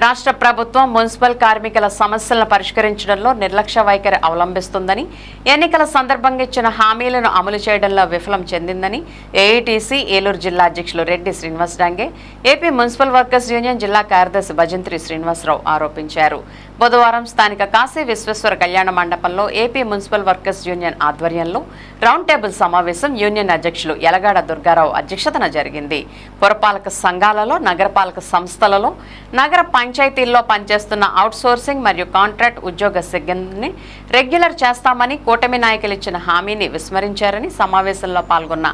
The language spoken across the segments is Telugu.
రాష్ట్ర ప్రభుత్వం మున్సిపల్ కార్మికుల సమస్యలను పరిష్కరించడంలో నిర్లక్ష్య వైఖరి అవలంబిస్తుందని ఎన్నికల సందర్భంగా ఇచ్చిన హామీలను అమలు చేయడంలో విఫలం చెందిందని ఏఐటీసీ ఏలూరు జిల్లా అధ్యక్షులు Reddy Srinivas Dange AP municipal workers union జిల్లా కార్యదర్శి భజంత్రి శ్రీనివాసరావు ఆరోపించారు. బుధవారం స్థానిక కాశీ విశ్వేశ్వర కళ్యాణ మండపంలో ఏపీ మున్సిపల్ వర్కర్స్ యూనియన్ ఆధ్వర్యంలో రౌండ్ టేబుల్ సమావేశం యూనియన్ అధ్యక్షులు ఎలగాడ దుర్గారావు అధ్యక్షతన జరిగింది. పురపాలక సంఘాలలో నగరపాలక సంస్థలలో నగర పంచాయతీల్లో పనిచేస్తున్న అవుట్సోర్సింగ్ మరియు కాంట్రాక్ట్ ఉద్యోగ సిబ్బందిని రెగ్యులర్ చేస్తామని కూటమి నాయకులు ఇచ్చిన హామీని విస్మరించారని సమావేశంలో పాల్గొన్న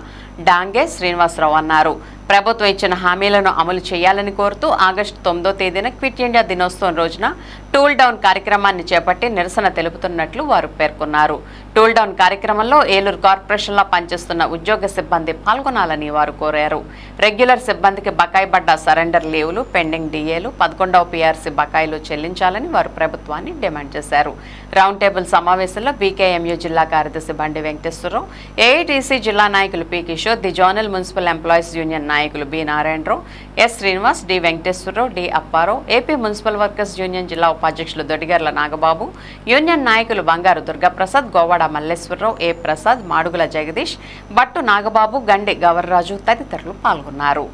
డాంగే శ్రీనివాసరావు అన్నారు. ప్రభుత్వం ఇచ్చిన హామీలను అమలు చేయాలని కోరుతూ ఆగస్టు తొమ్మిదో తేదీన క్విట్ ఇండియా దినోత్సవం రోజున టూల్ డౌన్ కార్యక్రమాన్ని చేపట్టి నిరసన తెలుపుతున్నట్లు వారు పేర్కొన్నారు. టూల్ డౌన్ కార్యక్రమంలో ఏలూరు కార్పొరేషన్లో పనిచేస్తున్న ఉద్యోగ సిబ్బంది పాల్గొనాలని వారు కోరారు. రెగ్యులర్ సిబ్బందికి బకాయి పడ్డ సరెండర్ లీవులు పెండింగ్ డిఏలు పదకొండవ పీఆర్సీ బకాయిలు చెల్లించాలని వారు ప్రభుత్వాన్ని డిమాండ్ చేశారు. రౌండ్ టేబుల్ సమావేశంలో బీకేఎంయూ జిల్లా కార్యదర్శి బండి వెంకటేశ్వరరావు ఏఐటీసీ జిల్లా నాయకులు P Kishore the zonal municipal employees union నాయకులు B Narayanarao S Srinivas D Venkateswararao D Apparao AP municipal workers union జిల్లా ఉపాధ్యక్షులు దొడిగర్ల నాగబాబు యూనియన్ నాయకులు బంగారు దుర్గాప్రసాద్ గోవాడ మల్లేశ్వరరావు ఏ ప్రసాద్ మాడుగుల జగదీష్ బట్టు నాగబాబు గండి గవర్రాజు తదితరులు పాల్గొన్నారు.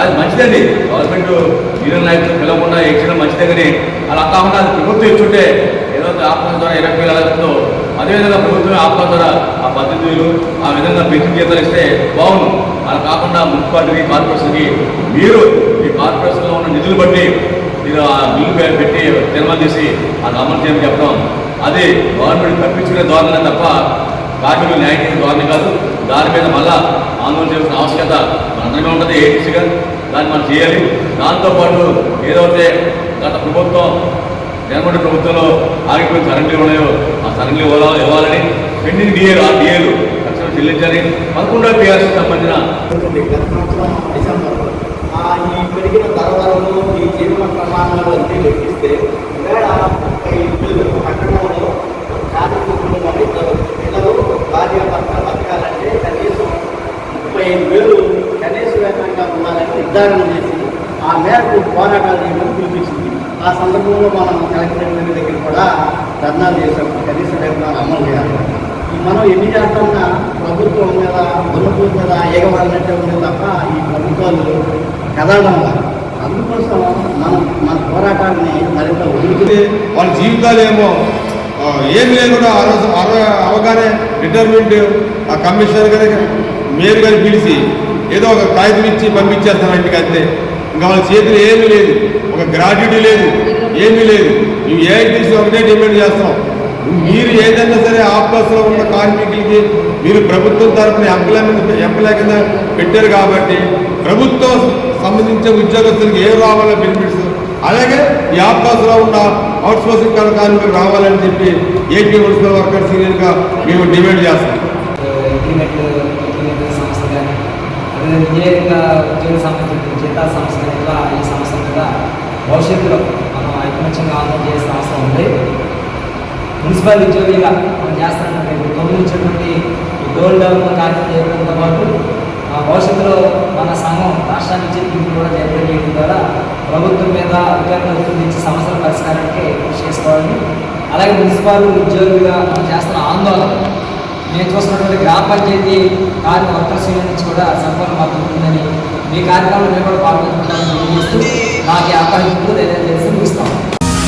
అది మంచిదండి. గవర్నమెంట్ యూనియన్ నాయకులు పిలవకుండా ఎక్చడం మంచిదే కానీ అలా కాకుండా ప్రభుత్వం ఇచ్చుంటే ప్రభుత్వ ఆహ్వానం ద్వారా ఇరవై వేల లక్షలతో అదేవిధంగా ప్రభుత్వం ఆహ్వానం ద్వారా ఆ పద్ధతులు ఆ విధంగా పెన్షన్ జీతాలు ఇస్తే బాగుంది అలా కాకుండా మున్సిపాలిటీకి కార్పొరేషన్కి మీరు ఈ కార్పొరేషన్లో ఉన్న నిధులు బట్టి మీరు ఆ బిల్లు పెట్టి నిర్మాణం చేసి అది అమలు చేయమని చెప్పడం. అది గవర్నమెంట్ తప్పించుకునే ధోరణి తప్ప కార్మికులు న్యాయం చేసే ధోరణి కాదు. దాని మీద మళ్ళా ఆందోళన చేయాల్సిన ఆవశ్యకత మనందరికీ ఉంటుంది. ఏటీసీగా దాన్ని మనం చేయాలి. దాంతోపాటు ఏదైతే గత ప్రభుత్వం జగన్మోహన్ ప్రభుత్వంలో ఆగిపోయిన సరెండర్లు ఉన్నాయో ఆ సరెండర్లు ఇవ్వాలి ఇవ్వాలని పెండింగ్ డిఏలు ఆ డిఏలు తక్షణం చెల్లించాలి. పదకొండో పిఆర్సీ సంబంధించిన గత డిసెంబర్ ఆ ఈ పెరిగిన ధరలలో ఈ జీవన ప్రమాణాలు అన్నీ లెక్కిస్తే ఈవేళ ముప్పై ఇల్లు పట్టణంలో కార్మికులు ఇద్దరు పిల్లలు భార్య భర్త బతకాలంటే కనీసం ముప్పై ఐదు వేలు కనీస వేతనంగా ఉండాలని నిర్ధారణ చేసి ఆ మేరకు పోరాటాలు చేయమని పిలిపించింది? ఆ సందర్భంలో మనం కలెక్టరేట్ గారి దగ్గర కూడా ధర్నాలు చేసాం కనీస వేతనాలు అమలు చేయాలి. మనం ఎన్ని చేస్తున్నా ప్రభుత్వం మీద ఉన్నతుల మీద ఏగబడినట్టే ఉంది తప్ప ఈ ప్రభుత్వాలు కదలడం అందుకోసం మనం మన పోరాటాన్ని మరింత ఉధృతి వాళ్ళ జీవితాలు ఏమో ఏమి లేకుండా ఆ రోజు అవగానే రిటైర్మెంట్ ఆ కమిషనర్ గారి మేలు గారిని పిలిచి ఏదో ఒక కాగితం ఇచ్చి పంపించేస్తాం ఇంటికి అంతే. ఇంకా వాళ్ళ చేతిలో ఏమీ లేదు. ఒక గ్రాడ్యుటీ లేదు. ఏమీ లేదు. మేము ఏఐటీసీ ఒకటే డిమాండ్ చేస్తాం మీరు ఏదైనా సరే ఆఫ్బస్లో ఉన్న కార్మికులకి మీరు ప్రభుత్వం తరఫున ఎంప్లాయ్మెంట్ ఎంప్లాయ్ కింద పెట్టారు కాబట్టి ప్రభుత్వం సంబంధించిన ఉద్యోగస్తులకు ఏ రావాలో బెనిఫిట్స్ అలాగే ఈ ఆఫ్బస్లో ఉన్న అవుట్సోర్సింగ్ కార్మికులు రావాలని చెప్పి ఏపీ మున్సిపల్ వర్కర్స్ యూనియన్గా మేము డిమాండ్ చేస్తాం ఇంటర్నెట్ ఇంటర్నెట్ సంస్థ కానీ అదే ఇంజనీరింగ్ ఉద్యోగ సంబంధించిన జీతా సంస్థ ఈ సంస్థ మీద భవిష్యత్తులో మనం ఐకమత్యంగా ఆందోళన చేసే అవసరం ఉంది. మున్సిపల్ ఉద్యోగిగా మనం చేస్తున్నటువంటి ఇప్పుడు తొమ్మిది ఇచ్చినటువంటి ఈ గోల్డ్ డెవలప్మెంట్ కార్యక్రమం చేయడంతో పాటు ఆ భవిష్యత్తులో మన సంఘం రాష్ట్రానికి చెప్పింది కూడా జరగడం చేయడం ద్వారా ప్రభుత్వం మీద ఉద్యోగం ఒత్తిడి సమస్యల పరిష్కారానికి కృషి చేసుకోవాలని అలాగే మున్సిపల్ ఉద్యోగిగా మనం చేస్తున్న ఆందోళన నేను చూస్తున్నటువంటి గ్రామ పంచాయతీ కార్య వర్కర్స్ నుంచి కూడా సంపూర్ణ మద్దతు ఉందని మీ కార్యక్రమంలో మేము కూడా పాల్గొంటున్నాను నాకు ఈ అవకాశం ఉంటుందో లేదని తెలిసి ముగిస్తాం.